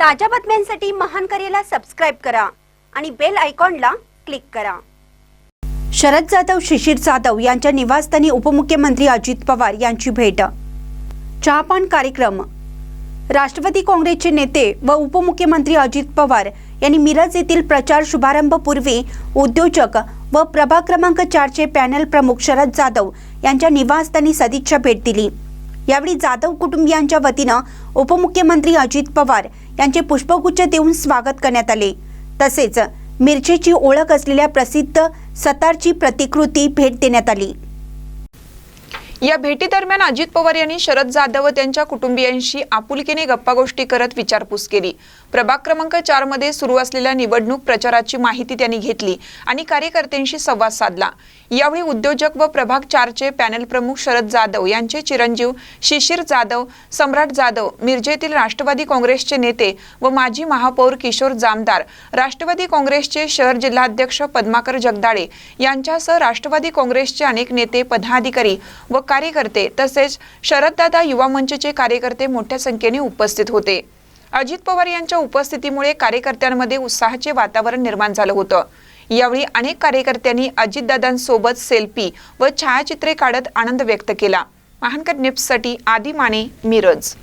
ताज्या बातम्यांसाठी महान करेला सबस्क्राईब करा आणि बेल आयकॉनला क्लिक करा. शरद जाधव शिशिर जाधव यांच्या निवासस्थानी उपमुख्यमंत्री अजित पवार यांची भेट. चहापान कार्यक्रम. राष्ट्रवादी काँग्रेसचे नेते व उपमुख्यमंत्री अजित पवार यांनी मिरज येथील प्रचार शुभारंभपूर्वी उद्योजक व प्रभाग क्रमांक चारचे पॅनल प्रमुख शरद जाधव यांच्या निवासस्थानी सदिच्छा भेट दिली. यावेळी जाधव कुटुंबियांच्या वतीनं उपमुख्यमंत्री अजित पवार यांचे पुष्पगुच्छ देऊन स्वागत करण्यात आले. तसेच मिरचेची ओळख असलेल्या प्रसिद्ध सतारची प्रतिकृती भेट देण्यात आली. या भेटीदरम्यान अजित पवार यांनी शरद जाधव व त्यांच्या कुटुंबियांशी आपुलकीने गप्पागोष्टी करत विचारपूस केली. प्रभाग क्रमांक चारमध्ये सुरू असलेल्या निवडणूक प्रचाराची माहिती त्यांनी घेतली आणि कार्यकर्त्यांशी संवाद साधला. यावेळी उद्योजक व प्रभाग चारचे पॅनल प्रमुख शरद जाधव यांचे चिरंजीव शिशिर जाधव सम्राट जाधव मिरजेतील राष्ट्रवादी काँग्रेसचे नेते व माजी महापौर किशोर जामदार राष्ट्रवादी काँग्रेसचे शहर जिल्हाध्यक्ष पद्माकर जगदाळे यांच्यासह राष्ट्रवादी काँग्रेसचे अनेक नेते पदाधिकारी व कार्यकर्ते तसेच शरददादा युवा मंचचे कार्यकर्ते मोठ्या संख्येने उपस्थित होते. अजित पवार यांच्या उपस्थितीमुळे कार्यकर्त्यांमध्ये उत्साहाचे वातावरण निर्माण झालं होतं. यावेळी अनेक कार्यकर्त्यांनी अजितदादांसोबत सेल्फी व छायाचित्रे काढत आनंद व्यक्त केला. महानकर निप्ससाठी आदी माने मिरज.